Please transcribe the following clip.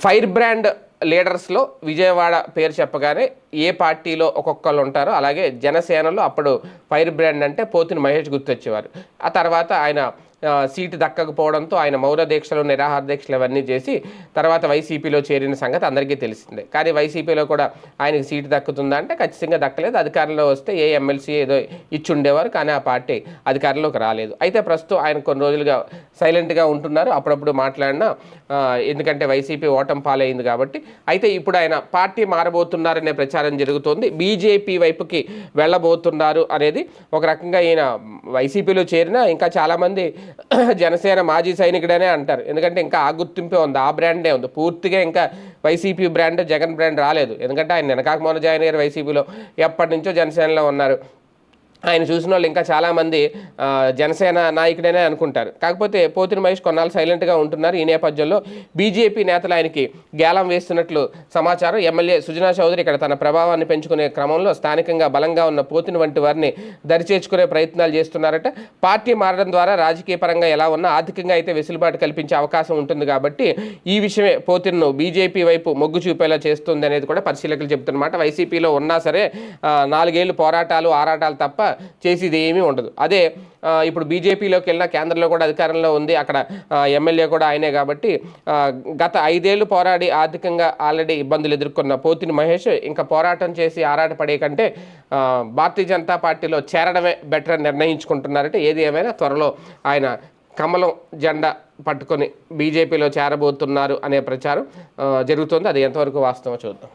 Fire brand లీడర్స్లో Vijayawada పేరు చెప్పగానే ఏ పార్టీలో ఒక్కొక్కరు ఉంటారో అలాగే జనసేనలో అప్పుడు ఫైర్ బ్రాండ్ అంటే పోతిని మహేష్ గుర్తొచ్చేవారు. ఆ తర్వాత ఆయన సీటు దక్కకపోవడంతో ఆయన మౌన దీక్షలు నిరాహార దీక్షలు అవన్నీ చేసి తర్వాత వైసీపీలో చేరిన సంగతి అందరికీ తెలిసిందే. కానీ వైసీపీలో కూడా ఆయనకి సీటు దక్కుతుందా అంటే ఖచ్చితంగా దక్కలేదు. అధికారంలో వస్తే ఏ ఎమ్మెల్సీ ఏదో ఇచ్చి ఉండేవారు కానీ ఆ పార్టీ అధికారంలోకి రాలేదు. అయితే ప్రస్తుతం ఆయన కొన్ని రోజులుగా సైలెంట్గా ఉంటున్నారు. అప్పుడప్పుడు మాట్లాడినా ఎందుకంటే వైసీపీ ఓటం పాలైంది కాబట్టి. అయితే ఇప్పుడు ఆయన పార్టీ మారబోతున్నారనే ప్రచారం జరుగుతోంది. బీజేపీ వైపుకి వెళ్ళబోతున్నారు అనేది ఒక రకంగా ఈయన వైసీపీలో చేరినా ఇంకా చాలామంది జనసేన మాజీ సైనికుడనే అంటారు. ఎందుకంటే ఇంకా ఆ గుర్తింపే ఉంది ఆ బ్రాండే ఉంది. పూర్తిగా ఇంకా వైసీపీ బ్రాండ్ జగన్ బ్రాండ్ రాలేదు. ఎందుకంటే ఆయన వెనకాక మొన్న జాయిన్ అయ్యారు వైసీపీలో. ఎప్పటి నుంచో జనసేనలో ఉన్నారు. ఆయన చూసిన వాళ్ళు ఇంకా చాలామంది జనసేన నాయకుడనే అనుకుంటారు. కాకపోతే పోతిన మహేష్ కొన్నాళ్ళు సైలెంట్గా ఉంటున్నారు. ఈ నేపథ్యంలో బీజేపీ నేతలు ఆయనకి గేలం వేస్తున్నట్లు సమాచారం. ఎమ్మెల్యే సుజనా చౌదరి ఇక్కడ తన ప్రభావాన్ని పెంచుకునే క్రమంలో స్థానికంగా బలంగా ఉన్న పోతిన వంటి వారిని దరిచేర్చుకునే ప్రయత్నాలు చేస్తున్నారట. పార్టీ మారడం ద్వారా రాజకీయ పరంగా ఎలా ఉన్నా ఆర్థికంగా అయితే వెసులుబాటు కల్పించే అవకాశం ఉంటుంది కాబట్టి ఈ విషయమే పోతిన్ను బీజేపీ వైపు మొగ్గు చూపేలా చేస్తుంది అనేది కూడా పరిశీలకులు చెబుతున్నమాట వైసీపీలో ఉన్నా సరే నాలుగేళ్ళు నాలుగేళ్ళు పోరాటాలు ఆరాటాలు తప్ప చేసేది ఏమీ ఉండదు. అదే ఇప్పుడు బీజేపీలోకి వెళ్ళిన కేంద్రంలో కూడా అధికారంలో ఉంది. అక్కడ ఎమ్మెల్యే కూడా ఆయనే కాబట్టి గత ఐదేళ్ళు పోరాడి ఆర్థికంగా ఆల్రెడీ ఇబ్బందులు ఎదుర్కొన్న పోతిని మహేష్ ఇంకా పోరాటం చేసి ఆరాటపడే కంటే భారతీయ జనతా పార్టీలో చేరడమే బెటర్ అని నిర్ణయించుకుంటున్నారంటే ఏది ఏమైనా త్వరలో ఆయన కమలం జెండా పట్టుకొని బీజేపీలో చేరబోతున్నారు అనే ప్రచారం జరుగుతుంది. అది ఎంతవరకు వాస్తవం చూద్దాం.